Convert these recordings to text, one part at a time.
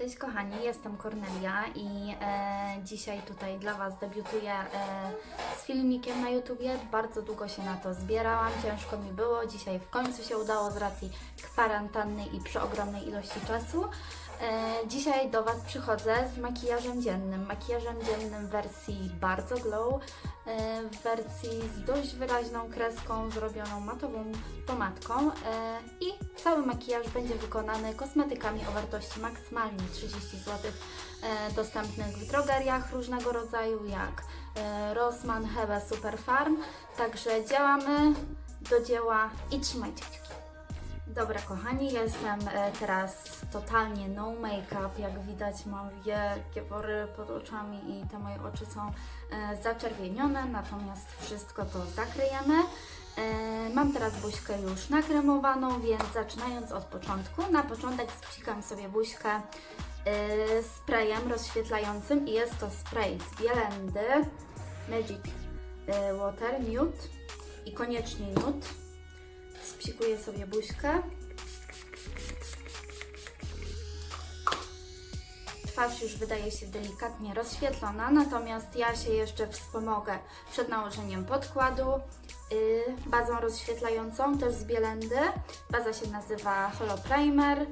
Cześć kochani, jestem Kornelia i e, dzisiaj tutaj dla Was debiutuję e, z filmikiem na YouTubie. Bardzo długo się na to zbierałam, ciężko mi było. Dzisiaj w końcu się udało z racji kwarantanny i przy ogromnej ilości czasu. E, dzisiaj do Was przychodzę z makijażem dziennym. Makijażem dziennym w wersji bardzo glow, e, w wersji z dość wyraźną kreską zrobioną matową pomadką e, i cały makijaż będzie wykonany kosmetykami o wartości maksymalnie 30 zł, dostępnych w drogeriach różnego rodzaju jak Rossmann, Hebe, Superfarm. Także działamy do dzieła i trzymajcie. Dobra kochani, jestem e, teraz totalnie no make-up. Jak widać mam wielkie pory pod oczami i te moje oczy są e, zaczerwienione, natomiast wszystko to zakryjemy. E, Mam teraz buźkę już nakremowaną, więc zaczynając od początku, na początek spsikam sobie buźkę sprayem rozświetlającym i jest to spray z Bielendy Magic Water Nude i koniecznie nude. Spsikuję sobie buźkę. Twarz już wydaje się delikatnie rozświetlona, natomiast ja się jeszcze wspomogę przed nałożeniem podkładu yy, bazą rozświetlającą, też z Bielendy. Baza się nazywa Holo Primer yy,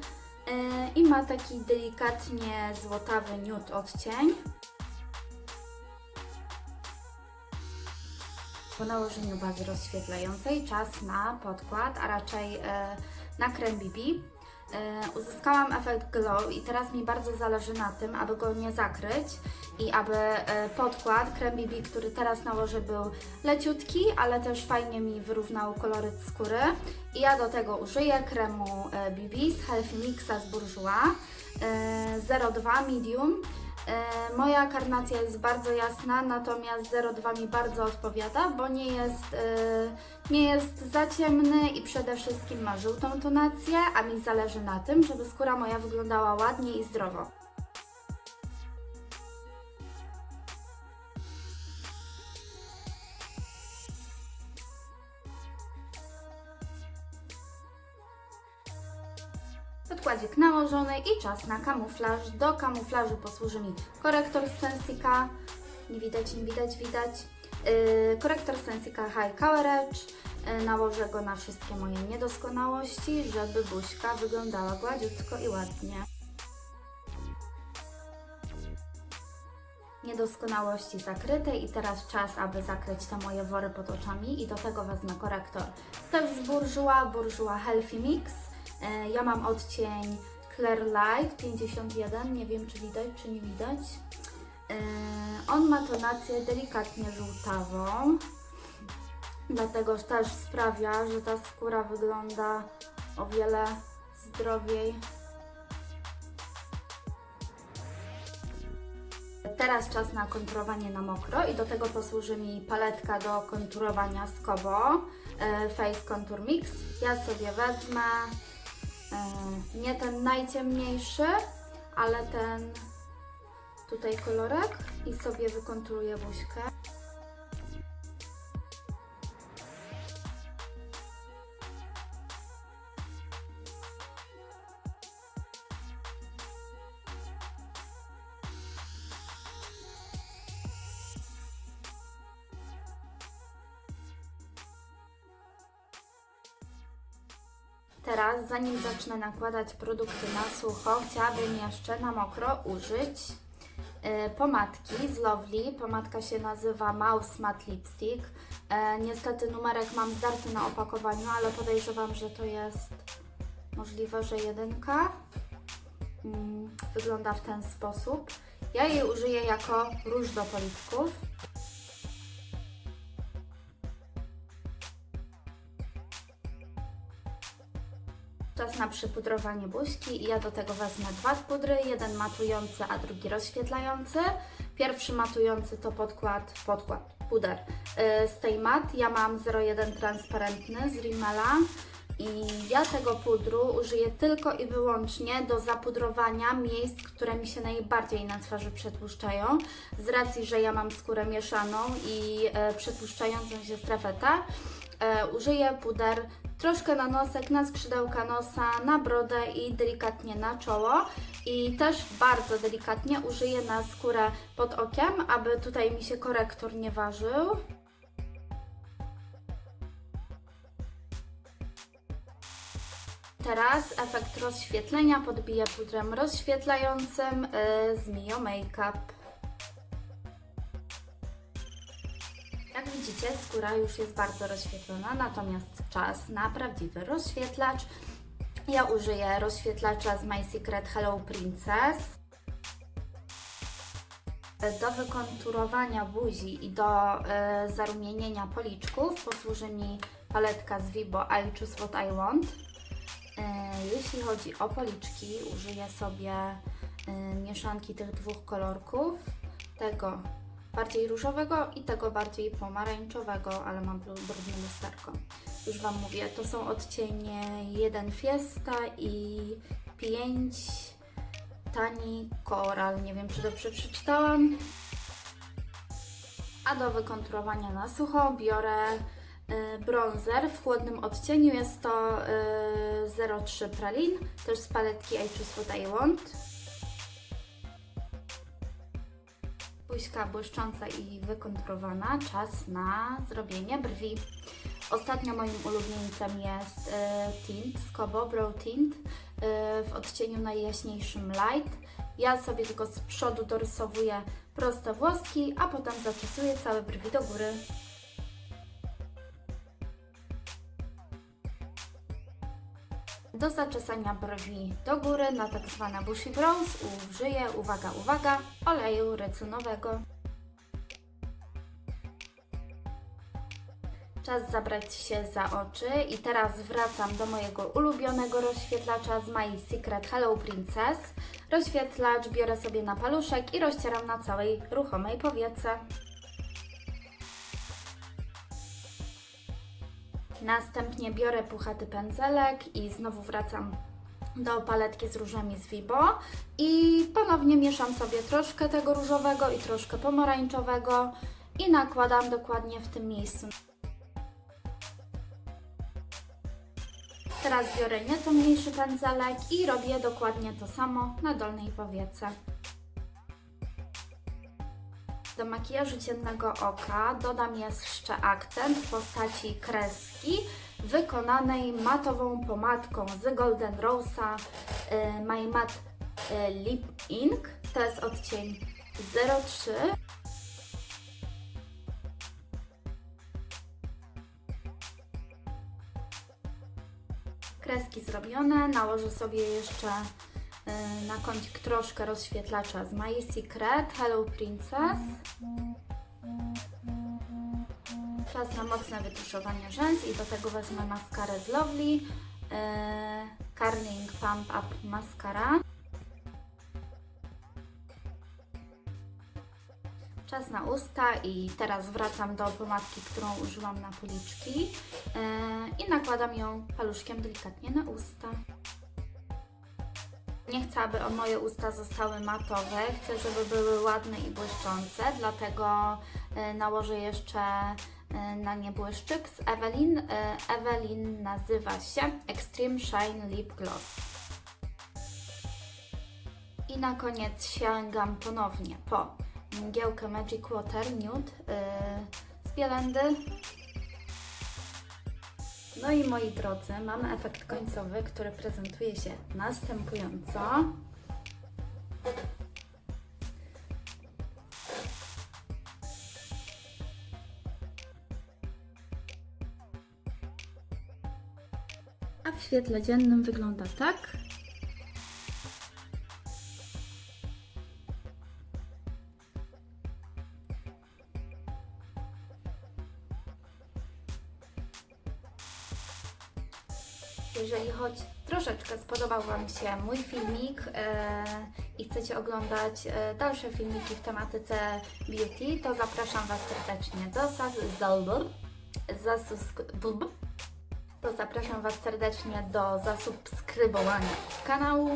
i ma taki delikatnie złotawy nude odcień. Po nałożeniu bazy rozświetlającej czas na podkład, a raczej e, na krem BB. E, uzyskałam efekt glow i teraz mi bardzo zależy na tym, aby go nie zakryć i aby e, podkład, krem BB, który teraz nałożę był leciutki, ale też fajnie mi wyrównał koloryt skóry. I ja do tego użyję kremu BB z Healthy Mixa z Bourjois e, 02 Medium. E, Moja karnacja jest bardzo jasna, natomiast 02 mi bardzo odpowiada, bo nie jest, e, nie jest za ciemny i przede wszystkim ma żółtą tonację, a mi zależy na tym, żeby skóra moja wyglądała ładnie i zdrowo. Podkładzik nałożony i czas na kamuflaż. Do kamuflażu posłuży mi korektor z Sensica. Nie widać, nie widać, widać. Yy, korektor Sensica High Coverage. Yy, nałożę go na wszystkie moje niedoskonałości, żeby buźka wyglądała gładziutko i ładnie. Niedoskonałości zakryte i teraz czas, aby zakryć te moje wory pod oczami i do tego wezmę korektor też z Bourjois, Bourjois Healthy Mix. E, Ja mam odcień Clear Light 51, nie wiem czy widać, czy nie widać. E, On ma tonację delikatnie żółtawą, dlatego też sprawia, że ta skóra wygląda o wiele zdrowiej. Teraz czas na konturowanie na mokro i do tego posłuży mi paletka do konturowania z Kobo e, Face Contour Mix. Ja sobie wezmę nie ten najciemniejszy, ale ten tutaj kolorek i sobie wykonturuję buźkę. Teraz, zanim zacznę nakładać produkty na sucho, chciałabym jeszcze na mokro użyć e, pomadki z Lovely. Pomadka się nazywa Mouse Matte Lipstick. E, niestety numerek mam zdarty na opakowaniu, ale podejrzewam, że to jest możliwe, że jedynka. Mm, wygląda w ten sposób. Ja jej użyję jako róż do policzków. Czas na przypudrowanie buźki i ja do tego wezmę dwa pudry, jeden matujący, a drugi rozświetlający. Pierwszy matujący to podkład, podkład, puder yy, z tej mat. Ja mam 01 transparentny z Rimmela i ja tego pudru użyję tylko i wyłącznie do zapudrowania miejsc, które mi się najbardziej na twarzy przetłuszczają. Z racji, że ja mam skórę mieszaną i e, przetłuszczającą się strefę T, e, użyję puder troszkę na nosek, na skrzydełka nosa, na brodę i delikatnie na czoło. I też bardzo delikatnie użyję na skórę pod okiem, aby tutaj mi się korektor nie ważył. Teraz efekt rozświetlenia podbiję pudrem rozświetlającym yy, z Mio Makeup. Widzicie, skóra już jest bardzo rozświetlona, natomiast czas na prawdziwy rozświetlacz. Ja użyję rozświetlacza z My Secret Hello Princess. Do wykonturowania buzi i do y, zarumienienia policzków posłuży mi paletka z Vibo I Choose What I Want. Y, jeśli chodzi o policzki, użyję sobie y, mieszanki tych dwóch kolorków. Tego bardziej różowego i tego bardziej pomarańczowego, ale mam bru- brudne lusterko. Już Wam mówię, to są odcienie 1 Fiesta i 5 Tani Coral. Nie wiem, czy dobrze przeczytałam. A do wykonturowania na sucho biorę y, bronzer w chłodnym odcieniu. Jest to y, 03 Pralin, też z paletki I Choose What I Want. Buźka błyszcząca i wykonturowana. Czas na zrobienie brwi. Ostatnio moim ulubieńcem jest y, tint z Kobo Brow Tint y, w odcieniu najjaśniejszym light. Ja sobie tylko z przodu dorysowuję proste włoski, a potem zaczesuję całe brwi do góry. Do zaczesania brwi do góry na tak zwane bushy brows użyję, uwaga, uwaga, oleju rycynowego. Czas zabrać się za oczy i teraz wracam do mojego ulubionego rozświetlacza z My Secret Hello Princess. Rozświetlacz biorę sobie na paluszek i rozcieram na całej ruchomej powiece. Następnie biorę puchaty pędzelek i znowu wracam do paletki z różami z Vibo i ponownie mieszam sobie troszkę tego różowego i troszkę pomarańczowego i nakładam dokładnie w tym miejscu. Teraz biorę nieco mniejszy pędzelek i robię dokładnie to samo na dolnej powiece. Do makijażu ciemnego oka dodam jeszcze akcent w postaci kreski wykonanej matową pomadką z Golden Rose'a y, My Matte y, Lip Ink. To jest odcień 03. Kreski zrobione. Nałożę sobie jeszcze na kącik troszkę rozświetlacza z My Secret Hello Princess. Czas na mocne wytuszowanie rzęs i do tego wezmę maskarę z Lovely yy, Pump Up Mascara. Czas na usta i teraz wracam do pomadki, którą użyłam na policzki yy, i nakładam ją paluszkiem delikatnie na usta. Nie chcę, aby moje usta zostały matowe, chcę, żeby były ładne i błyszczące, dlatego y, nałożę jeszcze y, na nie błyszczyk z Evelyn. Y, Evelyn nazywa się Extreme Shine Lip Gloss. I na koniec sięgam ponownie po mgiełkę Magic Water Nude z Bielendy. No i moi drodzy, mamy efekt końcowy, który prezentuje się następująco. A w świetle dziennym wygląda tak. Jeżeli choć troszeczkę spodobał Wam się mój filmik e, i chcecie oglądać e, dalsze filmiki w tematyce beauty, to zapraszam Was serdecznie do za- zasusk- to zapraszam Was serdecznie do zasubskrybowania kanału,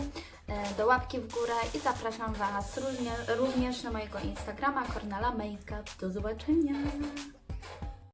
e, do łapki w górę i zapraszam Was również, również na mojego Instagrama Cornela Makeup. Do zobaczenia!